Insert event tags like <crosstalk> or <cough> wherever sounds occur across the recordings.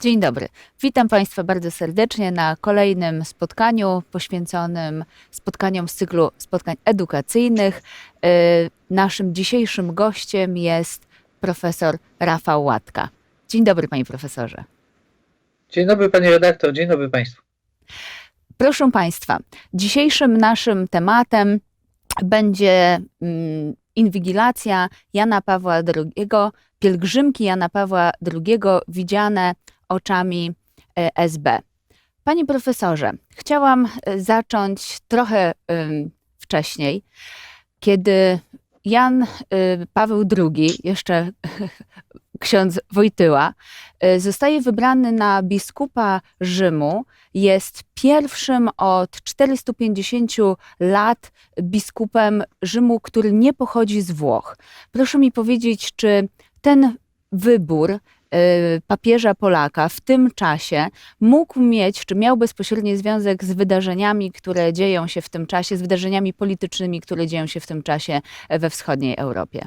Dzień dobry. Witam Państwa bardzo serdecznie na kolejnym spotkaniu poświęconym spotkaniom z cyklu spotkań edukacyjnych. Yy, Naszym dzisiejszym gościem jest profesor Rafał Łatka. Dzień dobry, panie profesorze. Dzień dobry panie redaktor, dzień dobry państwu. Proszę Państwa, dzisiejszym naszym tematem będzie mm, inwigilacja Jana Pawła II, pielgrzymki Jana Pawła II widziane oczami e, SB. Panie profesorze, chciałam e, zacząć trochę wcześniej, kiedy Jan y, Paweł II, jeszcze <laughs> ksiądz Wojtyła, zostaje wybrany na biskupa Rzymu. Jest pierwszym od 450 lat biskupem Rzymu, który nie pochodzi z Włoch. Proszę mi powiedzieć, czy ten wybór papieża Polaka w tym czasie mógł mieć, czy miał bezpośredni związek z wydarzeniami, które dzieją się w tym czasie, z wydarzeniami politycznymi, które dzieją się w tym czasie we wschodniej Europie?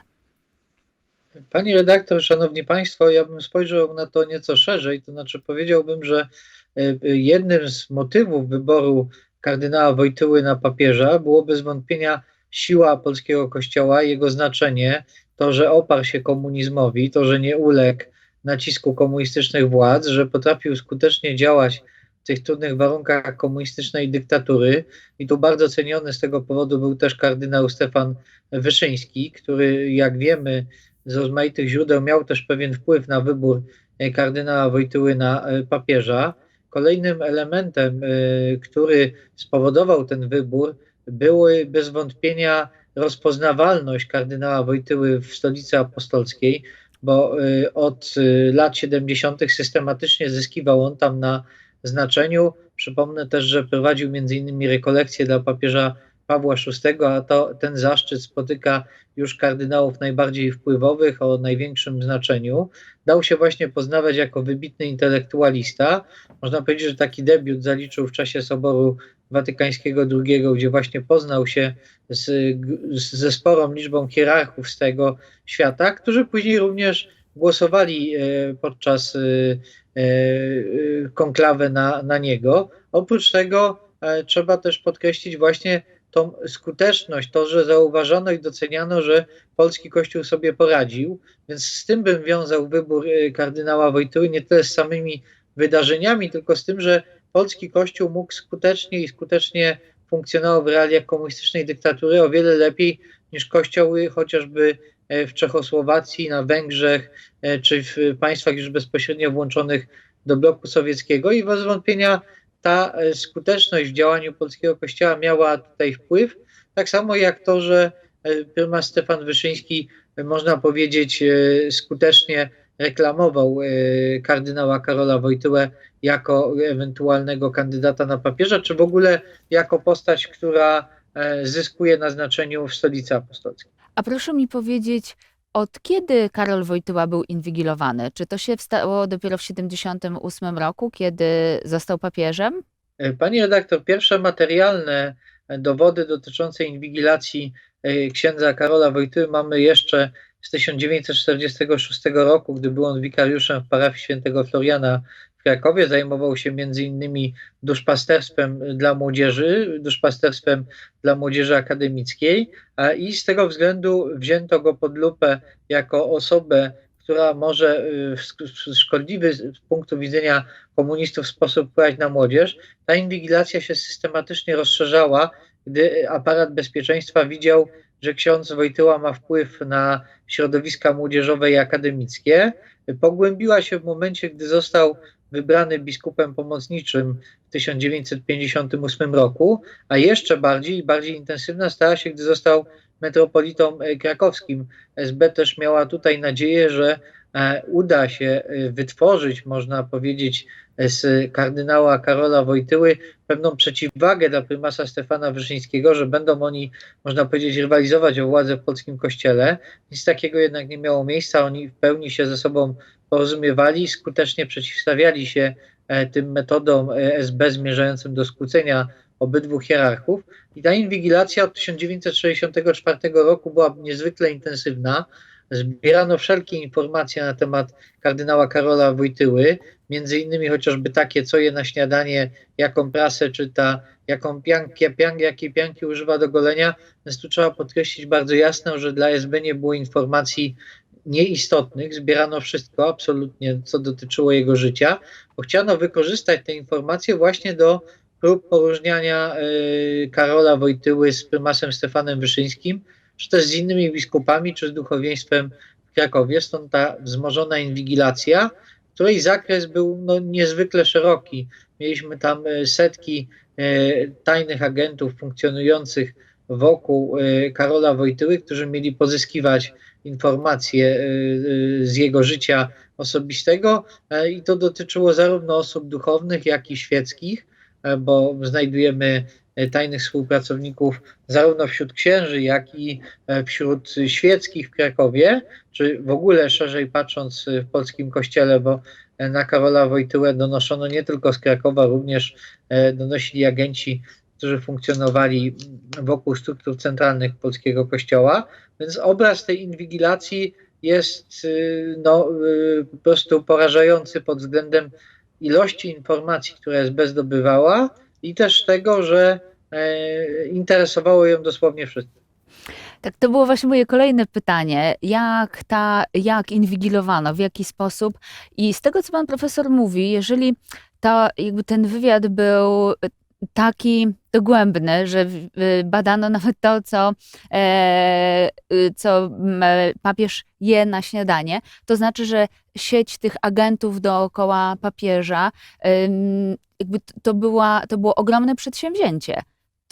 Pani redaktor, szanowni państwo, ja bym spojrzał na to nieco szerzej, to znaczy powiedziałbym, że y, jednym z motywów wyboru kardynała Wojtyły na papieża było bez wątpienia siła polskiego kościoła, jego znaczenie, to, że oparł się komunizmowi, to, że nie uległ nacisku komunistycznych władz, że potrafił skutecznie działać w tych trudnych warunkach komunistycznej dyktatury. I tu bardzo ceniony z tego powodu był też kardynał Stefan Wyszyński, który, jak wiemy, z rozmaitych źródeł miał też pewien wpływ na wybór e, kardynała Wojtyły na e, papieża. Kolejnym elementem, e, który spowodował ten wybór, były bez wątpienia rozpoznawalność kardynała Wojtyły w stolicy apostolskiej, bo od lat 70. systematycznie zyskiwał on tam na znaczeniu. Przypomnę też, że prowadził innymi rekolekcje dla papieża Pawła VI, a to, ten zaszczyt spotyka już kardynałów najbardziej wpływowych, o największym znaczeniu. Dał się właśnie poznawać jako wybitny intelektualista. Można powiedzieć, że taki debiut zaliczył w czasie Soboru Watykańskiego II, gdzie właśnie poznał się z, ze sporą liczbą hierarchów z tego świata, którzy później również głosowali e, podczas e, e, konklawy na, na niego. Oprócz tego trzeba też podkreślić właśnie tą skuteczność, to, że zauważono i doceniano, że polski kościół sobie poradził, więc z tym bym wiązał wybór kardynała Wojtyły, nie tyle z samymi wydarzeniami, tylko z tym, że polski kościół mógł skutecznie i skutecznie funkcjonował w realiach komunistycznej dyktatury o wiele lepiej niż kościoły chociażby e, w Czechosłowacji, na Węgrzech, e, czy w państwach już bezpośrednio włączonych do bloku sowieckiego. I bez wątpienia ta e, skuteczność w działaniu polskiego kościoła miała tutaj wpływ, tak samo jak to, że prymas Stefan Wyszyński, można powiedzieć, skutecznie reklamował kardynała Karola Wojtyłę jako ewentualnego kandydata na papieża, czy w ogóle jako postać, która zyskuje na znaczeniu w stolicy apostolskiej. A proszę mi powiedzieć, od kiedy Karol Wojtyła był inwigilowany? Czy to się stało dopiero w 1978 roku, kiedy został papieżem? E, pani redaktor, pierwsze materialne dowody dotyczące inwigilacji e, księdza Karola Wojtyły mamy jeszcze z 1946 roku, gdy był on wikariuszem w parafii świętego Floriana w Krakowie. Zajmował się innymi duszpasterstwem dla młodzieży, duszpasterstwem dla młodzieży akademickiej i z tego względu wzięto go pod lupę jako osobę, która może y, w szkodliwy z punktu widzenia komunistów sposób wpływać na młodzież. Ta inwigilacja się systematycznie rozszerzała, gdy aparat bezpieczeństwa widział, że ksiądz Wojtyła ma wpływ na środowiska młodzieżowe i akademickie. Pogłębiła się w momencie, gdy został wybrany biskupem pomocniczym w 1958 roku, a jeszcze bardziej i bardziej intensywna stała się, gdy został metropolitą krakowskim. SB też miała tutaj nadzieję, że uda się e, wytworzyć, można powiedzieć, z kardynała Karola Wojtyły pewną przeciwwagę dla prymasa Stefana Wyszyńskiego, że będą oni, można powiedzieć, rywalizować o władzę w polskim kościele. Nic takiego jednak nie miało miejsca. Oni w pełni się ze sobą porozumiewali, skutecznie przeciwstawiali się e, tym metodom e, SB zmierzającym do skłócenia obydwu hierarchów. I ta inwigilacja od 1964 roku była niezwykle intensywna. Zbierano wszelkie informacje na temat kardynała Karola Wojtyły, między innymi chociażby takie, co je na śniadanie, jaką prasę czyta, jaką pianki, piank, jakiej pianki używa do golenia, więc tu trzeba podkreślić bardzo jasno, że dla SB nie było informacji nieistotnych, zbierano wszystko absolutnie, co dotyczyło jego życia, bo chciano wykorzystać te informacje właśnie do prób poróżniania y, Karola Wojtyły z prymasem Stefanem Wyszyńskim, czy też z innymi biskupami, czy z duchowieństwem w Krakowie. Stąd ta wzmożona inwigilacja, której zakres był no, niezwykle szeroki. Mieliśmy tam y, setki y, tajnych agentów funkcjonujących wokół y, Karola Wojtyły, którzy mieli pozyskiwać informacje z jego życia osobistego e, i to dotyczyło zarówno osób duchownych, jak i świeckich, e, bo znajdujemy e, tajnych współpracowników zarówno wśród księży, jak i e, wśród świeckich w Krakowie, czy w ogóle szerzej patrząc e, w polskim kościele, bo e, na Karola Wojtyłę donoszono nie tylko z Krakowa, również e, donosili agenci, którzy funkcjonowali wokół struktur centralnych polskiego kościoła, więc obraz tej inwigilacji jest no, po prostu porażający pod względem ilości informacji, które SB zdobywała i też tego, że e, interesowało ją dosłownie wszystko. Tak, to było właśnie moje kolejne pytanie. Jak ta, jak inwigilowano, w jaki sposób? I z tego, co pan profesor mówi, jeżeli to, jakby ten wywiad był taki dogłębny, że badano nawet to, co, e, y, co papież je na śniadanie, to znaczy, że sieć tych agentów dookoła papieża, jakby to, była, to było ogromne przedsięwzięcie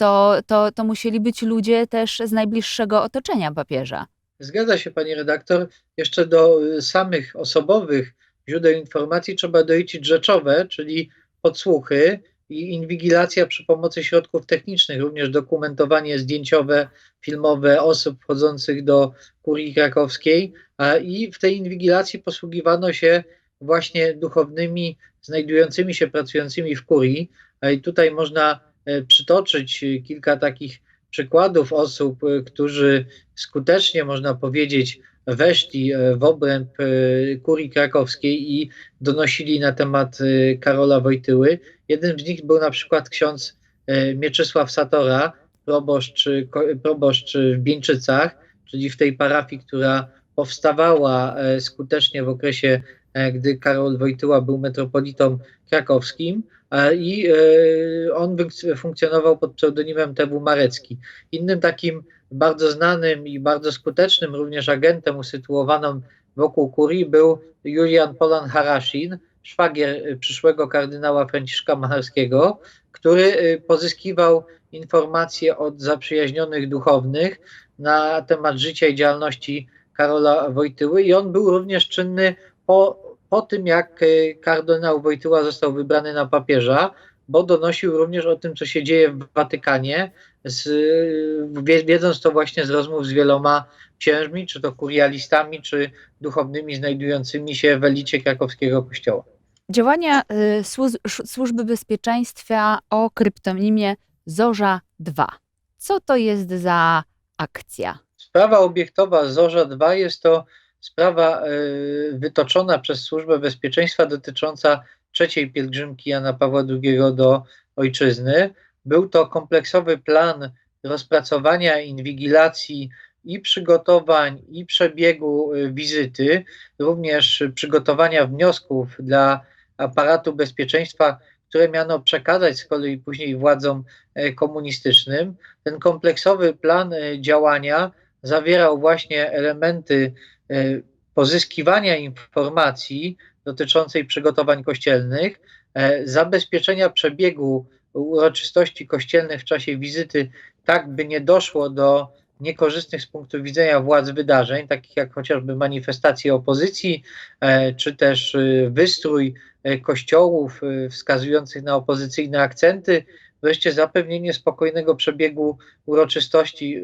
to, to, to musieli być ludzie też z najbliższego otoczenia papieża. Zgadza się, pani redaktor. Jeszcze do y, samych osobowych źródeł informacji trzeba doliczyć rzeczowe, czyli podsłuchy i inwigilacja przy pomocy środków technicznych, również dokumentowanie zdjęciowe, filmowe osób wchodzących do kurii krakowskiej. I w tej inwigilacji posługiwano się właśnie duchownymi, znajdującymi się, pracującymi w kurii. I tutaj można e, przytoczyć kilka takich przykładów osób, e, którzy skutecznie, można powiedzieć, weszli e, w obręb e, kurii krakowskiej i donosili na temat e, Karola Wojtyły. Jeden z nich był na przykład ksiądz Mieczysław Satora, proboszcz, proboszcz w Bieńczycach, czyli w tej parafii, która powstawała skutecznie w okresie, gdy Karol Wojtyła był metropolitą krakowskim i e, on funk- funkcjonował pod pseudonimem TW Marecki. Innym takim bardzo znanym i bardzo skutecznym również agentem usytuowanym wokół kurii był Julian Polan Harashin, szwagier y, przyszłego kardynała Franciszka Macharskiego, który pozyskiwał informacje od zaprzyjaźnionych duchownych na temat życia i działalności Karola Wojtyły i on był również czynny po, po tym, jak y, kardynał Wojtyła został wybrany na papieża, bo donosił również o tym, co się dzieje w Watykanie, z, wie- wiedząc to właśnie z rozmów z wieloma księżmi, czy to kurialistami, czy duchownymi znajdującymi się w elicie krakowskiego kościoła. Działania y, służ- Służby Bezpieczeństwa o kryptonimie Zorza 2. Co to jest za akcja? Sprawa obiektowa Zorza 2 jest to sprawa y, wytoczona przez Służbę Bezpieczeństwa dotycząca trzeciej pielgrzymki Jana Pawła II do ojczyzny. Był to kompleksowy plan rozpracowania inwigilacji i przygotowań, i przebiegu y, wizyty, również przygotowania wniosków dla aparatu bezpieczeństwa, które miano przekazać z kolei później władzom e, komunistycznym. Ten kompleksowy plan e, działania zawierał właśnie elementy e, pozyskiwania informacji dotyczącej przygotowań kościelnych, e, zabezpieczenia przebiegu uroczystości kościelnych w czasie wizyty, tak by nie doszło do niekorzystnych z punktu widzenia władz wydarzeń, takich jak chociażby manifestacje opozycji, e, czy też e, wystrój e, kościołów e, wskazujących na opozycyjne akcenty, wreszcie zapewnienie spokojnego przebiegu uroczystości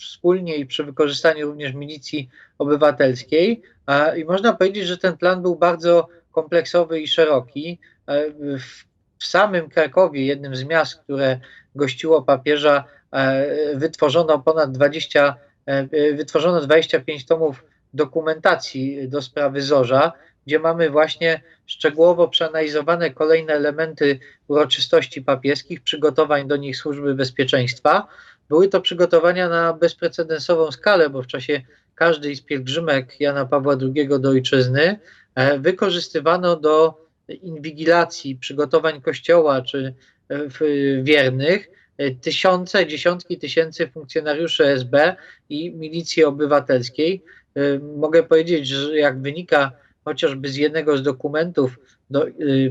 wspólnie i przy wykorzystaniu również milicji obywatelskiej. I można powiedzieć, że ten plan był bardzo kompleksowy i szeroki. E, W, samym Krakowie, jednym z miast, które gościło papieża, e, wytworzono ponad 20, e, e, wytworzono 25 tomów dokumentacji do sprawy Zorza, gdzie mamy właśnie szczegółowo przeanalizowane kolejne elementy uroczystości papieskich, przygotowań do nich służby bezpieczeństwa. Były to przygotowania na bezprecedensową skalę, bo w czasie każdej z pielgrzymek Jana Pawła II do ojczyzny e, wykorzystywano do inwigilacji, przygotowań kościoła czy e, wiernych e, tysiące, dziesiątki tysięcy funkcjonariuszy SB i milicji obywatelskiej. Mogę powiedzieć, że jak wynika chociażby z jednego z dokumentów do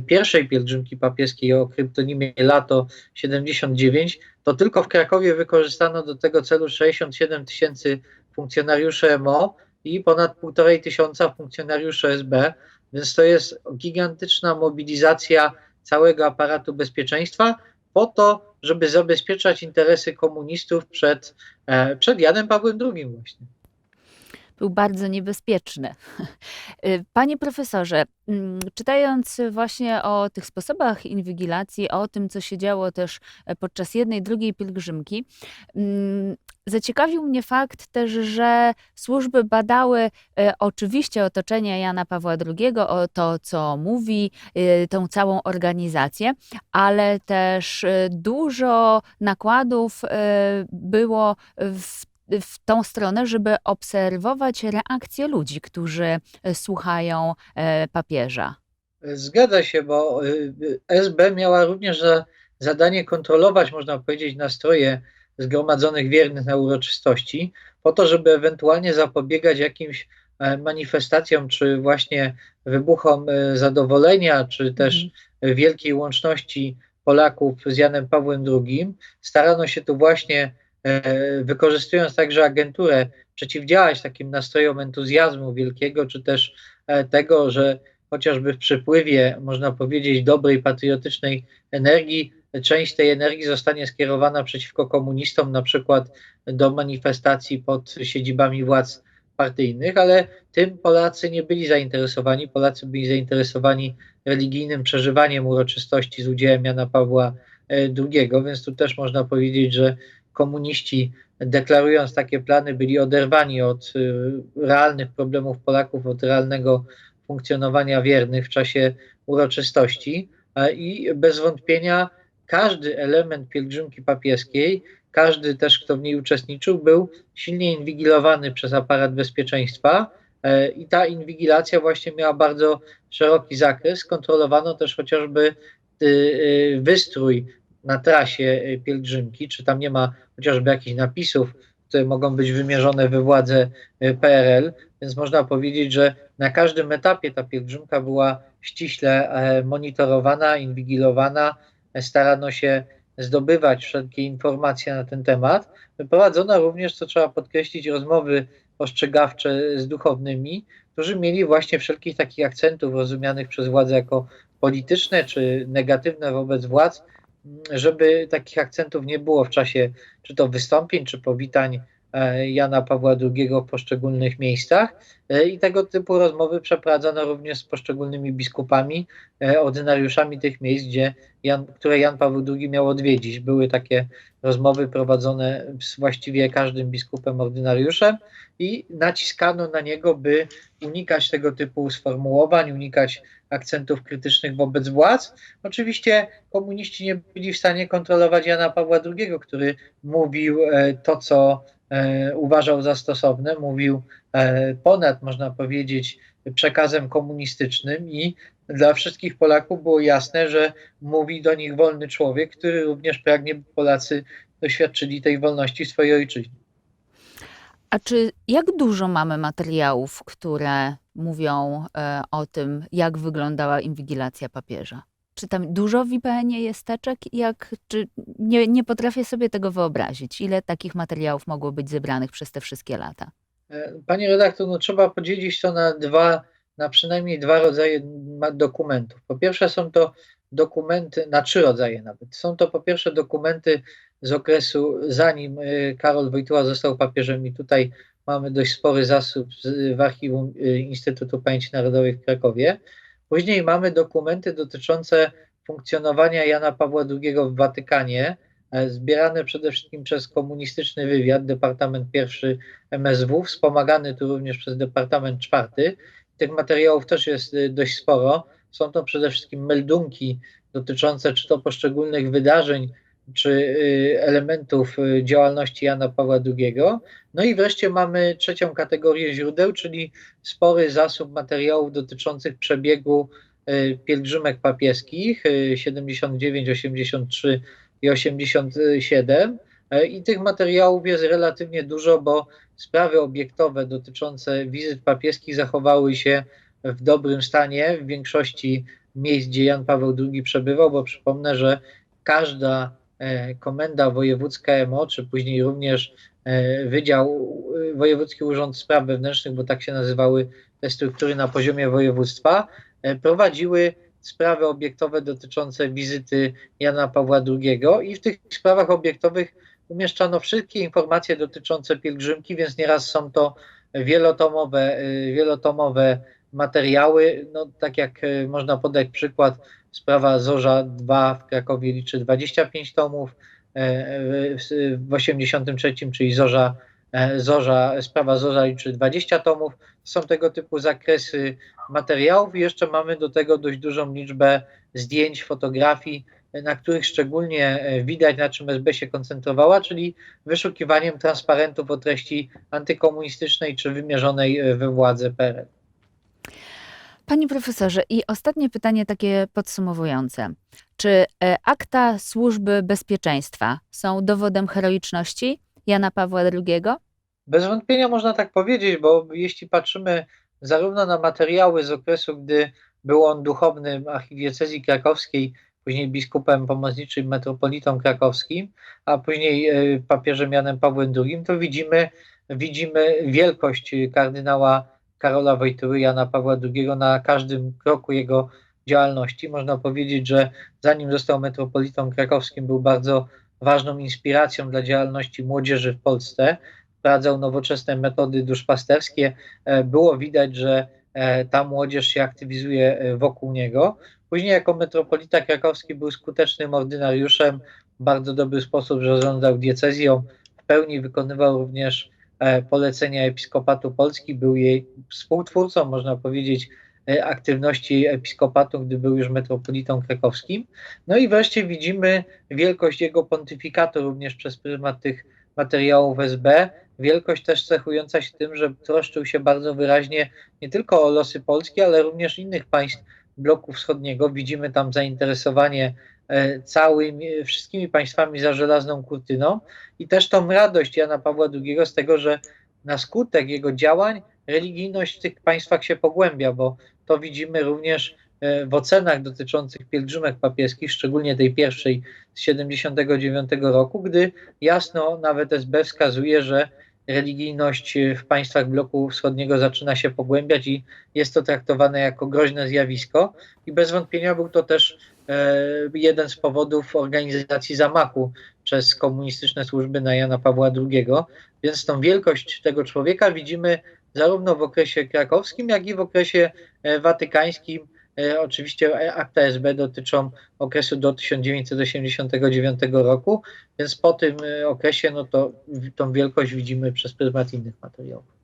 pierwszej pielgrzymki papieskiej o kryptonimie Lato 79, to tylko w Krakowie wykorzystano do tego celu 67 tysięcy funkcjonariuszy MO i ponad półtorej tysiąca funkcjonariuszy SB, więc to jest gigantyczna mobilizacja całego aparatu bezpieczeństwa po to, żeby zabezpieczać interesy komunistów przed, e, przed Janem Pawłem II właśnie. Był bardzo niebezpieczny. <laughs> Y, Panie profesorze, mm, czytając właśnie o tych sposobach inwigilacji, o tym, co się działo też e, podczas jednej, drugiej pielgrzymki, mm, zaciekawił mnie fakt też, że służby badały e, oczywiście otoczenie Jana Pawła II, o to, co mówi, y, tą całą organizację, ale też e, dużo nakładów e, było w w tą stronę, żeby obserwować reakcje ludzi, którzy e, słuchają e, papieża. Zgadza się, bo y, SB miała również za zadanie kontrolować, można powiedzieć, nastroje zgromadzonych wiernych na uroczystości, po to, żeby ewentualnie zapobiegać jakimś e, manifestacjom, czy właśnie wybuchom e, zadowolenia, czy też Mhm. wielkiej łączności Polaków z Janem Pawłem II. Starano się tu właśnie, e, wykorzystując także agenturę, przeciwdziałać takim nastrojom entuzjazmu wielkiego, czy też e, tego, że chociażby w przypływie, można powiedzieć, dobrej, patriotycznej energii, część tej energii zostanie skierowana przeciwko komunistom, na przykład do manifestacji pod siedzibami władz partyjnych, ale tym Polacy nie byli zainteresowani. Polacy byli zainteresowani religijnym przeżywaniem uroczystości z udziałem Jana Pawła e, II, więc tu też można powiedzieć, że komuniści deklarując takie plany byli oderwani od y, realnych problemów Polaków, od realnego funkcjonowania wiernych w czasie uroczystości e, i bez wątpienia każdy element pielgrzymki papieskiej, każdy też, kto w niej uczestniczył, był silnie inwigilowany przez aparat bezpieczeństwa e, i ta inwigilacja właśnie miała bardzo szeroki zakres. Kontrolowano też chociażby y, y, wystrój na trasie y, pielgrzymki, czy tam nie ma chociażby jakichś napisów, które mogą być wymierzone we władze y, PRL, więc można powiedzieć, że na każdym etapie ta pielgrzymka była ściśle e, monitorowana, inwigilowana, e, starano się zdobywać wszelkie informacje na ten temat. Prowadzono również, co trzeba podkreślić, rozmowy ostrzegawcze z duchownymi, którzy mieli właśnie wszelkich takich akcentów rozumianych przez władze jako polityczne czy negatywne wobec władz, żeby takich akcentów nie było w czasie czy to wystąpień, czy powitań e, Jana Pawła II w poszczególnych miejscach. E, I tego typu rozmowy przeprowadzono również z poszczególnymi biskupami, e, ordynariuszami tych miejsc, gdzie Jan, które Jan Paweł II miał odwiedzić. Były takie rozmowy prowadzone z właściwie każdym biskupem ordynariuszem i naciskano na niego, by unikać tego typu sformułowań, unikać akcentów krytycznych wobec władz. Oczywiście komuniści nie byli w stanie kontrolować Jana Pawła II, który mówił e, to, co e, uważał za stosowne, mówił e, ponad, można powiedzieć, przekazem komunistycznym i dla wszystkich Polaków było jasne, że mówi do nich wolny człowiek, który również pragnie, by Polacy doświadczyli tej wolności w swojej ojczyźnie. A czy jak dużo mamy materiałów, które mówią e, o tym, jak wyglądała inwigilacja papieża? Czy tam dużo w IPN-ie jest teczek? Jak, czy nie, nie potrafię sobie tego wyobrazić, ile takich materiałów mogło być zebranych przez te wszystkie lata? E, Panie redaktor, no trzeba podzielić to na dwa, na przynajmniej dwa rodzaje dokumentów. Po pierwsze są to dokumenty, na trzy rodzaje nawet. Są to po pierwsze dokumenty z okresu zanim y, Karol Wojtyła został papieżem i tutaj mamy dość spory zasób z, w archiwum y, Instytutu Pamięci Narodowej w Krakowie. Później mamy dokumenty dotyczące funkcjonowania Jana Pawła II w Watykanie e, zbierane przede wszystkim przez komunistyczny wywiad, Departament I MSW, wspomagany tu również przez Departament IV. Tych materiałów też jest y, dość sporo. Są to przede wszystkim meldunki dotyczące czy to poszczególnych wydarzeń, czy y, elementów y, działalności Jana Pawła II. No i wreszcie mamy trzecią kategorię źródeł, czyli spory zasób materiałów dotyczących przebiegu y, pielgrzymek papieskich 79, 83 i 87. E, I tych materiałów jest relatywnie dużo, bo sprawy obiektowe dotyczące wizyt papieskich zachowały się w dobrym stanie w większości miejsc, gdzie Jan Paweł II przebywał, bo przypomnę, że każda komenda wojewódzka MO, czy później również e, Wydział Wojewódzki Urząd Spraw Wewnętrznych, bo tak się nazywały te struktury na poziomie województwa, prowadziły sprawy obiektowe dotyczące wizyty Jana Pawła II i w tych sprawach obiektowych umieszczano wszystkie informacje dotyczące pielgrzymki, więc nieraz są to wielotomowe, wielotomowe materiały. No, tak jak można podać przykład, sprawa Zorza 2 w Krakowie liczy 25 tomów, y, w 83, czyli Zorza, Zorza, sprawa Zorza liczy 20 tomów. Są tego typu zakresy materiałów i jeszcze mamy do tego dość dużą liczbę zdjęć, fotografii, na których szczególnie e, widać, na czym SB się koncentrowała, czyli wyszukiwaniem transparentów o treści antykomunistycznej czy wymierzonej e, we władzę PRL. Panie profesorze, i ostatnie pytanie takie podsumowujące. Czy e, akta służby bezpieczeństwa są dowodem heroiczności Jana Pawła II? Bez wątpienia można tak powiedzieć, bo jeśli patrzymy zarówno na materiały z okresu, gdy był on duchownym archidiecezji krakowskiej, później biskupem pomocniczym metropolitą krakowskim, a później e, papieżem Janem Pawłem II, to widzimy, widzimy wielkość kardynała Karola Wojtyły, Jana Pawła II na każdym kroku jego działalności. Można powiedzieć, że zanim został metropolitą krakowskim, był bardzo ważną inspiracją dla działalności młodzieży w Polsce. Wprowadzał nowoczesne metody duszpasterskie. E, było widać, że e, ta młodzież się aktywizuje wokół niego. Później jako metropolita krakowski był skutecznym ordynariuszem, w bardzo dobry sposób zarządzał diecezją, w pełni wykonywał również e, polecenia Episkopatu Polski, był jej współtwórcą, można powiedzieć, e, aktywności episkopatu, gdy był już metropolitą krakowskim. No i wreszcie widzimy wielkość jego pontyfikatu również przez pryzmat tych materiałów SB, wielkość też cechująca się tym, że troszczył się bardzo wyraźnie nie tylko o losy Polski, ale również innych państw bloku wschodniego. Widzimy tam zainteresowanie e, całymi, wszystkimi państwami za żelazną kurtyną. I też tą radość Jana Pawła II z tego, że na skutek jego działań religijność w tych państwach się pogłębia, bo to widzimy również e, w ocenach dotyczących pielgrzymek papieskich, szczególnie tej pierwszej z 79 roku, gdy jasno nawet SB wskazuje, że religijność w państwach bloku wschodniego zaczyna się pogłębiać i jest to traktowane jako groźne zjawisko. I bez wątpienia był to też e, jeden z powodów organizacji zamachu przez komunistyczne służby na Jana Pawła II. Więc tą wielkość tego człowieka widzimy zarówno w okresie krakowskim, jak i w okresie e, watykańskim oczywiście akta SB dotyczą okresu do 1989 roku, więc po tym e, okresie no to tą wielkość widzimy przez pryzmat innych materiałów.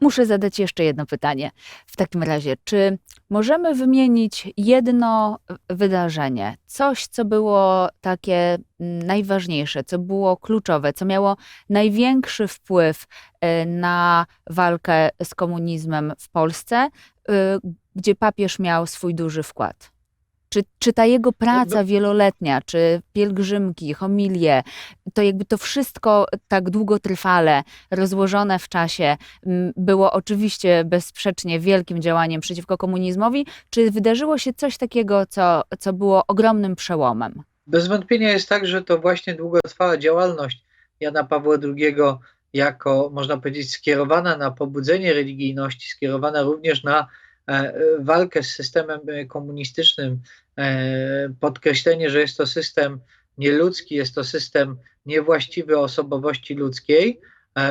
Muszę zadać jeszcze jedno pytanie. W takim razie, czy możemy wymienić jedno wydarzenie, coś, co było takie najważniejsze, co było kluczowe, co miało największy wpływ e, na walkę z komunizmem w Polsce, gdzie papież miał swój duży wkład? Czy, czy ta jego praca wieloletnia, czy pielgrzymki, homilie, to jakby to wszystko tak długotrwale, rozłożone w czasie, było oczywiście bezsprzecznie wielkim działaniem przeciwko komunizmowi, czy wydarzyło się coś takiego, co, co było ogromnym przełomem? Bez wątpienia jest tak, że to właśnie długotrwała działalność Jana Pawła II jako, można powiedzieć, skierowana na pobudzenie religijności, skierowana również na E, walkę z systemem e, komunistycznym, e, podkreślenie, że jest to system nieludzki, jest to system niewłaściwy osobowości ludzkiej,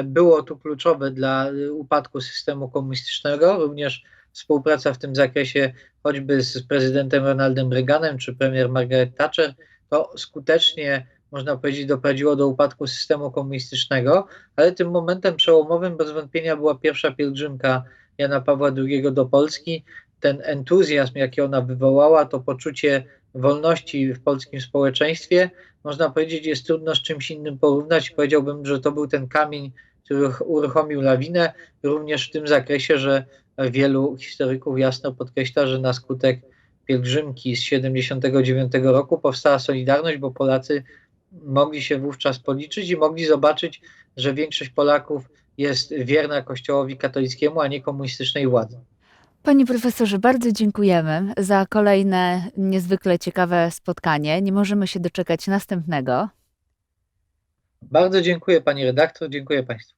było tu kluczowe dla upadku systemu komunistycznego, również współpraca w tym zakresie choćby z prezydentem Ronaldem Reaganem czy premier Margaret Thatcher, to skutecznie można powiedzieć, doprowadziło do upadku systemu komunistycznego, ale tym momentem przełomowym bez wątpienia była pierwsza pielgrzymka Jana Pawła II do Polski. Ten entuzjazm, jaki ona wywołała, to poczucie wolności w polskim społeczeństwie, można powiedzieć, jest trudno z czymś innym porównać. Powiedziałbym, że to był ten kamień, który uruchomił lawinę, również w tym zakresie, że wielu historyków jasno podkreśla, że na skutek pielgrzymki z 79 roku powstała Solidarność, bo Polacy mogli się wówczas policzyć i mogli zobaczyć, że większość Polaków jest wierna Kościołowi katolickiemu, a nie komunistycznej władzy. Panie profesorze, bardzo dziękujemy za kolejne niezwykle ciekawe spotkanie. Nie możemy się doczekać następnego. Bardzo dziękuję pani redaktor, dziękuję państwu.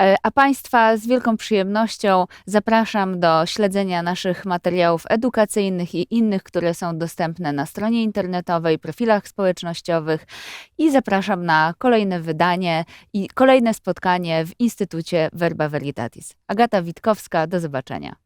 E, A Państwa z wielką przyjemnością zapraszam do śledzenia naszych materiałów edukacyjnych i innych, które są dostępne na stronie internetowej, profilach społecznościowych i zapraszam na kolejne wydanie i kolejne spotkanie w Instytucie Verba Veritatis. Agata Witkowska, do zobaczenia.